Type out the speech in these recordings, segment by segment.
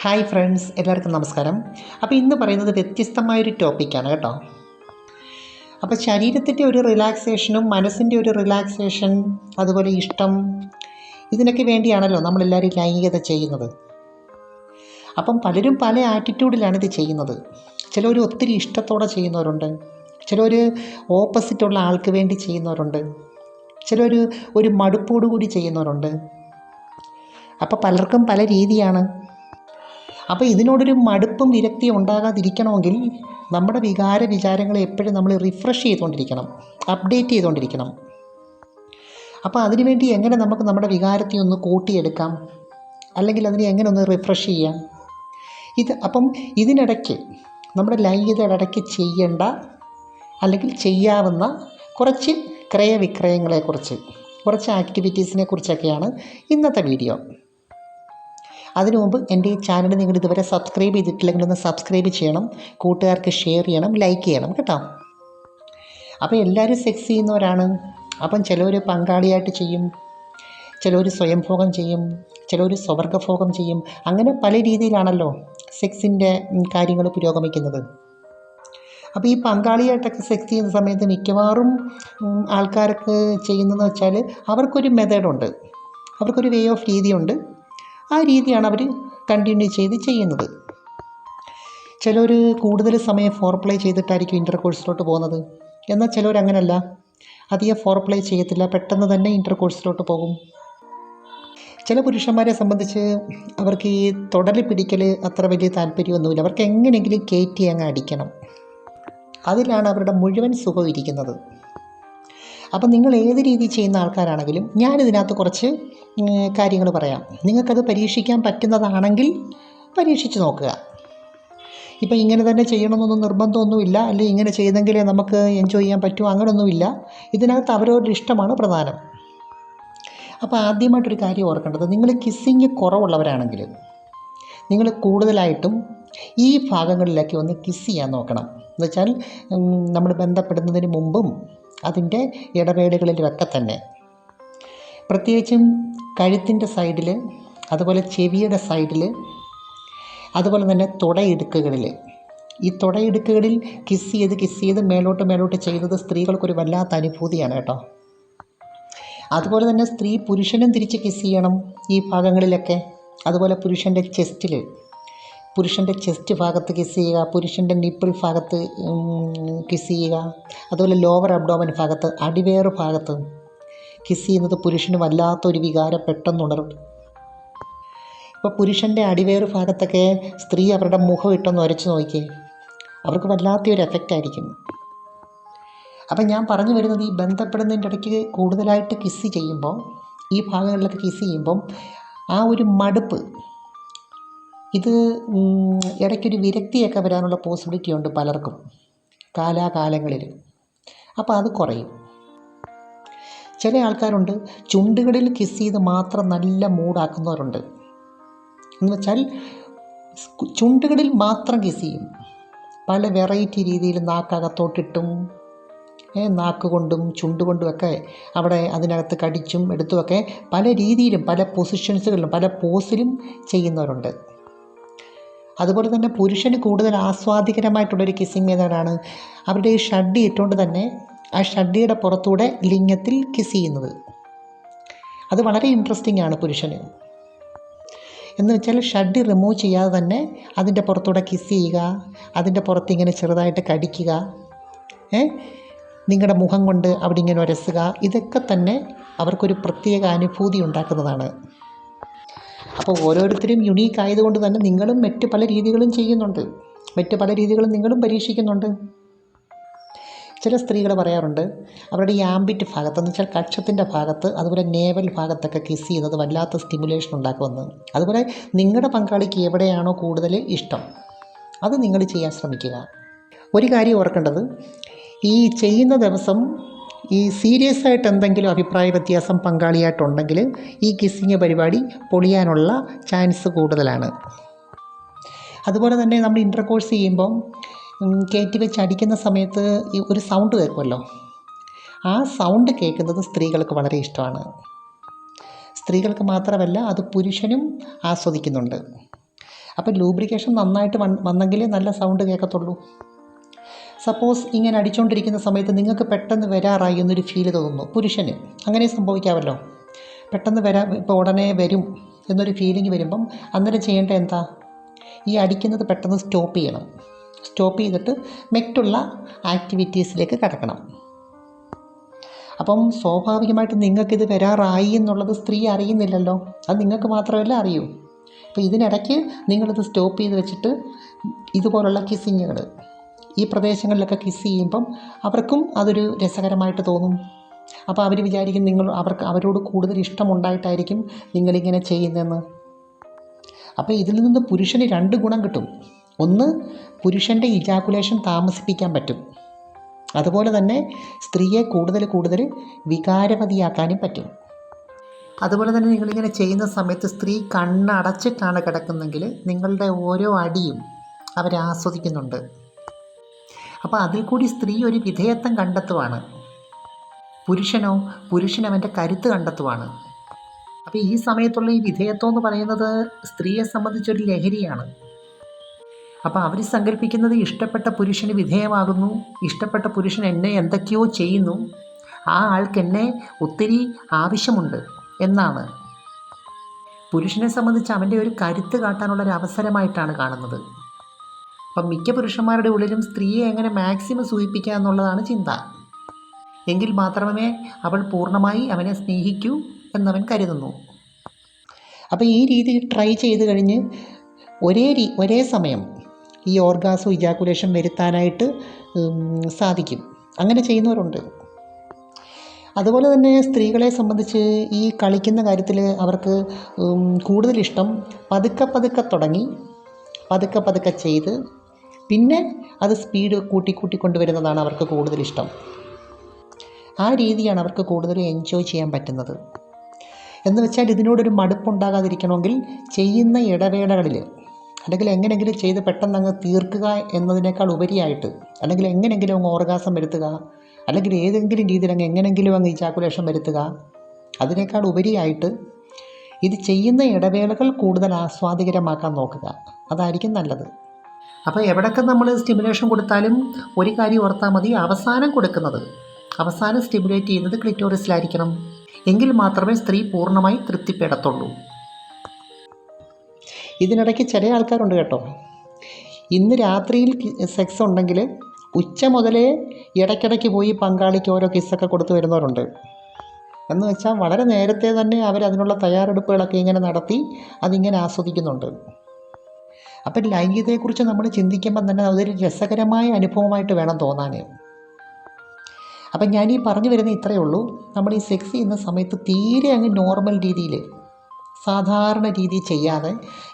Hi friends എല്ലാവർക്കും നമസ്കാരം. അപ്പോൾ ഇന്ന് പറയുന്നത് വ്യത്യസ്തമായൊരു ടോപ്പിക്കാണ് കേട്ടോ. അപ്പോൾ ശരീരത്തിന്റെ ഒരു റിലാക്സേഷനും മനസ്സിന്റെ ഒരു റിലാക്സേഷൻ അതുപോലെ ഇഷ്ടം ഇതിനൊക്കെ വേണ്ടിയാണല്ലോ നമ്മളെല്ലാവരും ലൈംഗികത ചെയ്യുന്നത്. അപ്പം പലരും പല ആറ്റിറ്റ്യൂഡിലാണ് ഇത് ചെയ്യുന്നത്. ചിലർ ഒത്തിരി ഇഷ്ടത്തോടെ ചെയ്യുന്നവരുണ്ട്. ചിലർ ഓപ്പോസിറ്റുള്ള ആൾക്ക് വേണ്ടി ചെയ്യുന്നവരുണ്ട്. ചിലർ ഒരു മടുപ്പോടു കൂടി ചെയ്യുന്നവരുണ്ട്. അപ്പോൾ പലർക്കും പല രീതിയാണ്. അപ്പോൾ ഇതിനോടൊരു മടുപ്പും വിരക്തിയും ഉണ്ടാകാതിരിക്കണമെങ്കിൽ നമ്മുടെ വികാര വിചാരങ്ങളെ എപ്പോഴും നമ്മൾ റിഫ്രഷ് ചെയ്തുകൊണ്ടിരിക്കണം അപ്ഡേറ്റ് ചെയ്തുകൊണ്ടിരിക്കണം. അപ്പോൾ അതിനുവേണ്ടി എങ്ങനെ നമുക്ക് നമ്മുടെ വികാരത്തെ ഒന്ന് കൂട്ടിയെടുക്കാം? അല്ലെങ്കിൽ അതിനെ എങ്ങനെ ഒന്ന് റിഫ്രഷ് ചെയ്യാം? ഇത് അപ്പം ഇതിനിടയ്ക്ക് നമ്മുടെ ലൈംഗികതയുടെ ഇടയ്ക്ക് ചെയ്യേണ്ട അല്ലെങ്കിൽ ചെയ്യാവുന്ന കുറച്ച് ക്രയവിക്രയങ്ങളെക്കുറിച്ച് കുറച്ച് ആക്ടിവിറ്റീസിനെ കുറിച്ചൊക്കെയാണ് ഇന്നത്തെ വീഡിയോ അതിനു മുമ്പ് എന്റെ ഈ ചാനൽ നിങ്ങൾ ഇതുവരെ സബ്സ്ക്രൈബ് ചെയ്തിട്ടില്ലെങ്കിൽ ഒന്ന് സബ്സ്ക്രൈബ് ചെയ്യണം കൂട്ടുകാർക്ക് ഷെയർ ചെയ്യണം ലൈക്ക് ചെയ്യണം കേട്ടോ. അപ്പോൾ എല്ലാവരും സെക്സ് ചെയ്യുന്നവരാണ്. അപ്പം ചിലർ പങ്കാളിയായിട്ട് ചെയ്യും ചിലർ സ്വയംഭോഗം ചെയ്യും ചിലർ സ്വവർഗഭോഗം ചെയ്യും. അങ്ങനെ പല രീതിയിലാണല്ലോ സെക്സിന്റെ കാര്യങ്ങൾ പുരോഗമിക്കുന്നത്. അപ്പോൾ ഈ പങ്കാളിയായിട്ടൊക്കെ സെക്സ് ചെയ്യുന്ന സമയത്ത് മിക്കവാറും ആൾക്കാർക്ക് ചെയ്യുന്നതെന്ന് വെച്ചാൽ അവർക്കൊരു മെത്തേഡുണ്ട് അവർക്കൊരു വേ ഓഫ് രീതിയുണ്ട്. ആ രീതിയാണ് അവർ കണ്ടിന്യൂ ചെയ്ത് ചെയ്യുന്നത്. ചിലർ കൂടുതൽ സമയം ഫോർ പ്ലേ ചെയ്തിട്ടായിരിക്കും ഇന്റർ കോഴ്സിലോട്ട് പോകുന്നത്. എന്നാൽ ചിലർ അങ്ങനല്ല. അധികം ഫോർ പ്ലേ ചെയ്യത്തില്ല. പെട്ടെന്ന് തന്നെ ഇന്റർ കോഴ്സിലോട്ട് പോകും. ചില പുരുഷന്മാരെ സംബന്ധിച്ച് അവർക്ക് ഈ തുടൽ പിടിക്കൽ അത്ര വലിയ താല്പര്യമൊന്നുമില്ല. അവർക്ക് എങ്ങനെയെങ്കിലും കയറ്റി അങ്ങ് അടിക്കണം. അതിലാണ് അവരുടെ മുഴുവൻ സുഖം ഇരിക്കുന്നത്. അപ്പം നിങ്ങൾ ഏത് രീതി ചെയ്യുന്ന ആൾക്കാരാണെങ്കിലും ഞാനിതിനകത്ത് കുറച്ച് കാര്യങ്ങൾ പറയാം. നിങ്ങൾക്കത് പരീക്ഷിക്കാൻ പറ്റുന്നതാണെങ്കിൽ പരീക്ഷിച്ച് നോക്കുക. ഇപ്പം ഇങ്ങനെ തന്നെ ചെയ്യണമെന്നൊന്നും നിർബന്ധമൊന്നുമില്ല. അല്ലെങ്കിൽ ഇങ്ങനെ ചെയ്തെങ്കിലേ നമുക്ക് എൻജോയ് ചെയ്യാൻ പറ്റുമോ അങ്ങനെയൊന്നുമില്ല ഇതിനകത്ത് അവരവരുടെ ഇഷ്ടമാണ് പ്രധാനം. അപ്പോൾ ആദ്യമായിട്ടൊരു കാര്യം ഓർക്കേണ്ടത് നിങ്ങൾ കിസ്സിങ് കുറവുള്ളവരാണെങ്കിൽ നിങ്ങൾ കൂടുതലായിട്ടും ഈ ഭാഗങ്ങളിലൊക്കെ ഒന്ന് കിസ് ചെയ്യാൻ നോക്കണം. എന്ന് വെച്ചാൽ നമ്മൾ ബന്ധപ്പെടുന്നതിന് മുമ്പും അതിന്റെ ഇടവേളകളിലുമൊക്കെ തന്നെ. പ്രത്യേകിച്ചും കഴുത്തിന്റെ സൈഡിൽ അതുപോലെ ചെവിയുടെ സൈഡിൽ അതുപോലെ തന്നെ തുടയിടുക്കുകളിൽ. ഈ തുടയിടുക്കുകളിൽ കിസ് ചെയ്ത് കിസ് ചെയ്ത് മേലോട്ട് മേലോട്ട് ചെയ്യുന്നത് സ്ത്രീകൾക്കൊരു വല്ലാത്ത അനുഭൂതിയാണ് കേട്ടോ. അതുപോലെ തന്നെ സ്ത്രീ പുരുഷനും തിരിച്ച് കിസ് ചെയ്യണം ഈ ഭാഗങ്ങളിലൊക്കെ. അതുപോലെ പുരുഷന്റെ ചെസ്റ്റിൽ പുരുഷന്റെ ചെസ്റ്റ് ഭാഗത്ത് കിസ് ചെയ്യുക പുരുഷന്റെ നിപ്പിൾ ഭാഗത്ത് കിസ് ചെയ്യുക അതുപോലെ ലോവർ അബ്ഡോമൻ ഭാഗത്ത് അടിവേറ് ഭാഗത്ത് കിസ് ചെയ്യുന്നത് പുരുഷന് വല്ലാത്തൊരു വികാരം പെട്ടെന്നുണരും ഇപ്പോൾ പുരുഷന്റെ അടിവേറ് ഭാഗത്തൊക്കെ സ്ത്രീ അവരുടെ മുഖം ഇട്ടൊന്ന് ഉരച്ചു നോക്കി അവർക്ക് വല്ലാത്തൊരു എഫക്റ്റ് ആയിരിക്കും. അപ്പം ഞാൻ പറഞ്ഞു വരുന്നത് ഈ ബന്ധപ്പെടുന്നതിന്റെ ഇടയ്ക്ക് കൂടുതലായിട്ട് കിസ് ചെയ്യുമ്പോൾ ഈ ഭാഗങ്ങളിലൊക്കെ കിസ് ചെയ്യുമ്പം ആ ഒരു മടുപ്പ് ഇത് ഇടയ്ക്കൊരു വിരക്തിയൊക്കെ വരാനുള്ള പോസിബിലിറ്റി ഉണ്ട് പലർക്കും കാലാകാലങ്ങളിൽ അപ്പോൾ അത് കുറയും. ചില ആൾക്കാരുണ്ട് ചുണ്ടുകളിൽ കിസ് ചെയ്ത് മാത്രം നല്ല മൂടാക്കുന്നവരുണ്ട് എന്ന് വെച്ചാൽ ചുണ്ടുകളിൽ മാത്രം കിസ് ചെയ്യും. പല വെറൈറ്റി രീതിയിൽ നാക്കകത്തോട്ടിട്ടും നാക്ക് കൊണ്ടും ചുണ്ട് കൊണ്ടുമൊക്കെ അവിടെ അതിനകത്ത് കടിച്ചും എടുത്തുമൊക്കെ പല രീതിയിലും പല പൊസിഷൻസുകളിലും പല പോസിലും ചെയ്യുന്നവരുണ്ട്. അതുപോലെ തന്നെ പുരുഷന് കൂടുതൽ ആസ്വാദികരമായിട്ടുള്ളൊരു കിസ്സിങ് മെത്തേഡാണ് അവരുടെ ഈ ഷഡ്ഡി ഇട്ടുകൊണ്ട് തന്നെ ആ ഷഡ്ഡിയുടെ പുറത്തൂടെ ലിംഗത്തിൽ കിസ് ചെയ്യുന്നത്. അത് വളരെ ഇൻട്രസ്റ്റിംഗ് ആണ് പുരുഷന്. എന്ന് വെച്ചാൽ ഷഡ്ഡി റിമൂവ് ചെയ്യാതെ തന്നെ അതിന്റെ പുറത്തൂടെ കിസ് ചെയ്യുക അതിന്റെ പുറത്ത് ഇങ്ങനെ ചെറുതായിട്ട് കടിക്കുക ഏ? നിങ്ങളുടെ മുഖം കൊണ്ട് അവിടെ ഇങ്ങനെ ഉരസുക ഇതൊക്കെ തന്നെ അവർക്കൊരു പ്രത്യേക അനുഭൂതി ഉണ്ടാക്കുന്നതാണ്. അപ്പോൾ ഓരോരുത്തരും യുണീക്ക് ആയതുകൊണ്ട് തന്നെ നിങ്ങളും മറ്റ് പല രീതികളും ചെയ്യുന്നുണ്ട്. മറ്റ് പല രീതികളും നിങ്ങളും പരീക്ഷിക്കുന്നുണ്ട്. ചില സ്ത്രീകൾ പറയാറുണ്ട് അവരുടെ ഈ ആംബിറ്റ് ഭാഗത്ത് എന്ന് വെച്ചാൽ കക്ഷത്തിന്റെ ഭാഗത്ത് അതുപോലെ നേവൽ ഭാഗത്തൊക്കെ കിസ് ചെയ്യുന്നത് വല്ലാത്ത സ്റ്റിമുലേഷൻ ഉണ്ടാക്കുമെന്ന്. അതുപോലെ നിങ്ങളുടെ പങ്കാളിക്ക് എവിടെയാണോ കൂടുതൽ ഇഷ്ടം അത് നിങ്ങൾ ചെയ്യാൻ ശ്രമിക്കുക. ഒരു കാര്യം ഓർക്കേണ്ടത് ഈ ചെയ്യുന്ന ദിവസം ഈ സീരിയസ് ആയിട്ട് എന്തെങ്കിലും അഭിപ്രായ വ്യത്യാസം പങ്കാളിയായിട്ടുണ്ടെങ്കിൽ ഈ കിസ്സിങ് പരിപാടി പൊളിയാനുള്ള ചാൻസ് കൂടുതലാണ്. അതുപോലെ തന്നെ നമ്മൾ ഇന്റർകോഴ്സ് ചെയ്യുമ്പം കയറ്റി വെച്ച് അടിക്കുന്ന സമയത്ത് ഒരു സൗണ്ട് കേൾക്കുമല്ലോ. ആ സൗണ്ട് കേൾക്കുന്നത് സ്ത്രീകൾക്ക് വളരെ ഇഷ്ടമാണ്. സ്ത്രീകൾക്ക് മാത്രമല്ല അത് പുരുഷനും ആസ്വദിക്കുന്നുണ്ട്. അപ്പോൾ ലൂബ്രിക്കേഷൻ നന്നായിട്ട് വന്നെങ്കിലേ നല്ല സൗണ്ട് കേൾക്കത്തുള്ളൂ. സപ്പോസ് ഇങ്ങനെ അടിച്ചുകൊണ്ടിരിക്കുന്ന സമയത്ത് നിങ്ങൾക്ക് പെട്ടെന്ന് വരാറായി എന്നൊരു ഫീൽ തോന്നുന്നു. പുരുഷന് അങ്ങനെ സംഭവിക്കാമല്ലോ. പെട്ടെന്ന് വരാ ഇപ്പോൾ ഉടനെ വരും എന്നൊരു ഫീലിംഗ് വരുമ്പം അന്നേരം ചെയ്യേണ്ടത് എന്താ? ഈ അടിക്കുന്നത് പെട്ടെന്ന് സ്റ്റോപ്പ് ചെയ്യണം. സ്റ്റോപ്പ് ചെയ്തിട്ട് മറ്റുള്ള ആക്ടിവിറ്റീസിലേക്ക് കടക്കണം. അപ്പം സ്വാഭാവികമായിട്ടും നിങ്ങൾക്കിത് വരാറായി എന്നുള്ളത് സ്ത്രീ അറിയുന്നില്ലല്ലോ. അത് നിങ്ങൾക്ക് മാത്രമല്ല അറിയൂ. അപ്പോൾ ഇതിനിടയ്ക്ക് നിങ്ങളിത് സ്റ്റോപ്പ് ചെയ്ത് വെച്ചിട്ട് ഇതുപോലുള്ള കിസ്സിങ്ങുകൾ ഈ പ്രദേശങ്ങളിലൊക്കെ കിസ് ചെയ്യുമ്പം അവർക്കും അതൊരു രസകരമായിട്ട് തോന്നും. അപ്പോൾ അവർ വിചാരിക്കും നിങ്ങൾ അവർക്ക് അവരോട് കൂടുതൽ ഇഷ്ടമുണ്ടായിട്ടായിരിക്കും നിങ്ങളിങ്ങനെ ചെയ്യുന്നതെന്ന്. അപ്പോൾ ഇതിൽ നിന്ന് പുരുഷന് രണ്ട് ഗുണം കിട്ടും. ഒന്ന് പുരുഷന്റെ ഇജാക്കുലേഷൻ താമസിപ്പിക്കാൻ പറ്റും. അതുപോലെ തന്നെ സ്ത്രീയെ കൂടുതൽ കൂടുതൽ വികാരവതിയാക്കാനും പറ്റും. അതുപോലെ തന്നെ നിങ്ങളിങ്ങനെ ചെയ്യുന്ന സമയത്ത് സ്ത്രീ കണ്ണടച്ചിട്ടാണ് കിടക്കുന്നെങ്കിൽ നിങ്ങളുടെ ഓരോ അടിയും അവർ ആസ്വദിക്കുന്നുണ്ട്. അപ്പോൾ അതിൽ കൂടി സ്ത്രീ ഒരു വിധേയത്വം കണ്ടെത്തുവാണ്. പുരുഷനോ പുരുഷൻ അവന്റെ കരുത്ത് കണ്ടെത്തുവാണ്. അപ്പോൾ ഈ സമയത്തുള്ള ഈ വിധേയത്വം എന്ന് പറയുന്നത് സ്ത്രീയെ സംബന്ധിച്ചൊരു ലഹരിയാണ്. അപ്പോൾ അവർ സങ്കല്പിക്കുന്നത് ഇഷ്ടപ്പെട്ട പുരുഷന് വിധേയമാകുന്നു ഇഷ്ടപ്പെട്ട പുരുഷൻ എന്നെ എന്തൊക്കെയോ ചെയ്യുന്നു ആ ആൾക്ക് എന്നെ ഒത്തിരി ആവശ്യമുണ്ട് എന്നാണ്. പുരുഷനെ സംബന്ധിച്ച് അവന്റെ ഒരു കരുത്ത് കാട്ടാനുള്ള ഒരു അവസരമായിട്ടാണ് കാണുന്നത്. അപ്പം മിക്ക പുരുഷന്മാരുടെ ഉള്ളിലും സ്ത്രീയെ എങ്ങനെ മാക്സിമം സൂചിപ്പിക്കുക എന്നുള്ളതാണ് ചിന്ത. എങ്കിൽ മാത്രമേ അവൾ പൂർണമായി അവനെ സ്നേഹിക്കൂ എന്നവൻ കരുതുന്നു. അപ്പോൾ ഈ രീതി ട്രൈ ചെയ്ത് കഴിഞ്ഞ് ഒരേ രീ ഒരേ സമയം ഈ ഓർഗാസോ ഇജാക്കുലേഷൻ വരുത്താനായിട്ട് സാധിക്കും. അങ്ങനെ ചെയ്യുന്നവരുണ്ട്. അതുപോലെ തന്നെ സ്ത്രീകളെ സംബന്ധിച്ച് ഈ കളിക്കുന്ന കാര്യത്തിൽ അവർക്ക് കൂടുതൽ ഇഷ്ടം പതുക്കെ പതുക്കെ തുടങ്ങി പതുക്കെ പതുക്കെ ചെയ്ത് പിന്നെ അത് സ്പീഡ് കൂട്ടി കൂട്ടി കൊണ്ടുവരുന്നതാണ് അവർക്ക് കൂടുതൽ ഇഷ്ടം. ആ രീതിയാണ് അവർക്ക് കൂടുതൽ എൻജോയ് ചെയ്യാൻ പറ്റുന്നത്. എന്ന് വെച്ചാൽ ഇതിനോടൊരു മടുപ്പുണ്ടാകാതിരിക്കണമെങ്കിൽ ചെയ്യുന്ന ഇടവേളകളിൽ അല്ലെങ്കിൽ എങ്ങനെയെങ്കിലും ചെയ്ത് പെട്ടെന്ന് അങ്ങ് തീർക്കുക എന്നതിനേക്കാൾ ഉപരിയായിട്ട് അല്ലെങ്കിൽ എങ്ങനെയെങ്കിലും അങ്ങ് ഓർഗാസം വരുത്തുക അല്ലെങ്കിൽ ഏതെങ്കിലും രീതിയിൽ അങ്ങ് എങ്ങനെയെങ്കിലും അങ്ങ് ഇജാക്കുലേഷൻ വരുത്തുക അതിനേക്കാൾ ഉപരിയായിട്ട് ഇത് ചെയ്യുന്ന ഇടവേളകൾ കൂടുതൽ ആസ്വാദികരമാക്കാൻ നോക്കുക. അതായിരിക്കും നല്ലത്. അപ്പോൾ എവിടെയൊക്കെ നമ്മൾ സ്റ്റിമുലേഷൻ കൊടുത്താലും ഒരു കാര്യം ഓർത്താൽ മതി അവസാനം കൊടുക്കുന്നത്. അവസാനം സ്റ്റിമുലേറ്റ് ചെയ്യുന്നത് ക്ലിറ്റോറിസിലായിരിക്കണം എങ്കിൽ മാത്രമേ സ്ത്രീ പൂർണമായി തൃപ്തിപ്പെടത്തുള്ളൂ. ഇതിനിടയ്ക്ക് ചില ആൾക്കാരുണ്ട് കേട്ടോ. ഇന്ന് രാത്രിയിൽ സെക്സ് ഉണ്ടെങ്കിൽ ഉച്ച മുതലേ ഇടയ്ക്കിടയ്ക്ക് പോയി പങ്കാളിക്ക് ഓരോ കിസ്സൊക്കെ കൊടുത്തു വരുന്നവരുണ്ട്. എന്ന് വെച്ചാൽ വളരെ നേരത്തെ തന്നെ അവർ അതിനുള്ള തയ്യാറെടുപ്പുകളൊക്കെ ഇങ്ങനെ നടത്തി അതിങ്ങനെ ആസ്വദിക്കുന്നുണ്ട്. അപ്പം ലൈംഗികതയെക്കുറിച്ച് നമ്മൾ ചിന്തിക്കുമ്പം തന്നെ അതൊരു രസകരമായ അനുഭവമായിട്ട് വേണം തോന്നാൻ അപ്പം ഞാൻ ഈ പറഞ്ഞു വരുന്ന ഇത്രയേ ഉള്ളൂ. നമ്മൾ ഈ സെക്സ് ചെയ്യുന്ന സമയത്ത് തീരെ അങ്ങ് നോർമൽ രീതിയിൽ സാധാരണ രീതിയിൽ ചെയ്യാതെ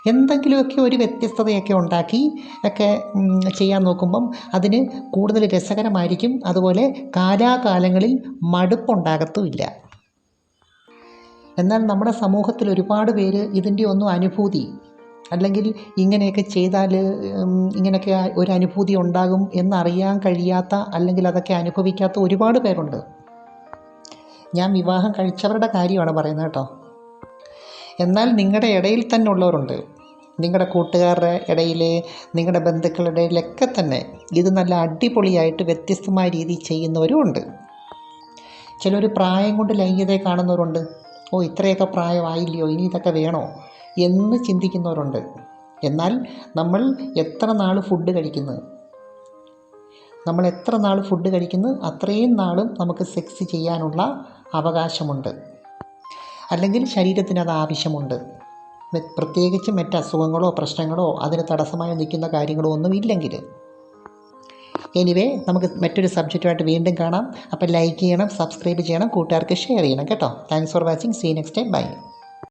എന്തെങ്കിലുമൊക്കെ ഒരു വ്യത്യസ്തതയൊക്കെ ഉണ്ടാക്കി ഒക്കെ ചെയ്യാൻ നോക്കുമ്പം അതിന് കൂടുതൽ രസകരമായിരിക്കും. അതുപോലെ കാലാകാലങ്ങളിൽ മടുപ്പുണ്ടാകത്തുമില്ല. എന്നാൽ നമ്മുടെ സമൂഹത്തിൽ ഒരുപാട് പേര് ഇതിന്റെ ഒന്നും അനുഭൂതി അല്ലെങ്കിൽ ഇങ്ങനെയൊക്കെ ചെയ്താൽ ഇങ്ങനെയൊക്കെ ഒരു അനുഭൂതി ഉണ്ടാകും എന്നറിയാൻ കഴിയാത്ത അല്ലെങ്കിൽ അതൊക്കെ അനുഭവിക്കാത്ത ഒരുപാട് പേരുണ്ട്. ഞാൻ വിവാഹം കഴിച്ചവരുടെ കാര്യമാണ് പറയുന്നത് കേട്ടോ. എന്നാൽ നിങ്ങളുടെ ഇടയിൽ തന്നെ ഉള്ളവരുണ്ട്. നിങ്ങളുടെ കൂട്ടുകാരുടെ ഇടയിൽ നിങ്ങളുടെ ബന്ധുക്കളുടെ ഇടയിലൊക്കെ തന്നെ ഇത് നല്ല അടിപൊളിയായിട്ട് വ്യത്യസ്തമായ രീതിയിൽ ചെയ്യുന്നവരും ഉണ്ട്. ചിലർ പ്രായം കൊണ്ട് ലൈംഗികതയെ കാണുന്നവരുണ്ട്. ഓ ഇത്രയൊക്കെ പ്രായമായില്ലയോ? ഇനി ഇതൊക്കെ വേണോ? എന്ന് ചിന്തിക്കുന്നവരുണ്ട്. എന്നാൽ നമ്മൾ എത്ര നാൾ ഫുഡ് കഴിക്കുന്നത് നമ്മൾ എത്ര നാൾ ഫുഡ് കഴിക്കുന്നു? അത്രയും നാളും നമുക്ക് സെക്സ് ചെയ്യാനുള്ള അവകാശമുണ്ട്. അല്ലെങ്കിൽ ശരീരത്തിന് അത് ആവശ്യമുണ്ട്. പ്രത്യേകിച്ച് മറ്റ് അസുഖങ്ങളോ പ്രശ്നങ്ങളോ അതിന് തടസ്സമായി നിൽക്കുന്ന കാര്യങ്ങളോ ഒന്നും ഇല്ലെങ്കിൽ. എനിവേ നമുക്ക് മറ്റൊരു സബ്ജക്റ്റുമായിട്ട് വീണ്ടും കാണാം. അപ്പോൾ ലൈക്ക് ചെയ്യണം സബ്സ്ക്രൈബ് ചെയ്യണം കൂട്ടുകാർക്ക് ഷെയർ ചെയ്യണം. കേട്ടോ. Thanks for watching see next time bye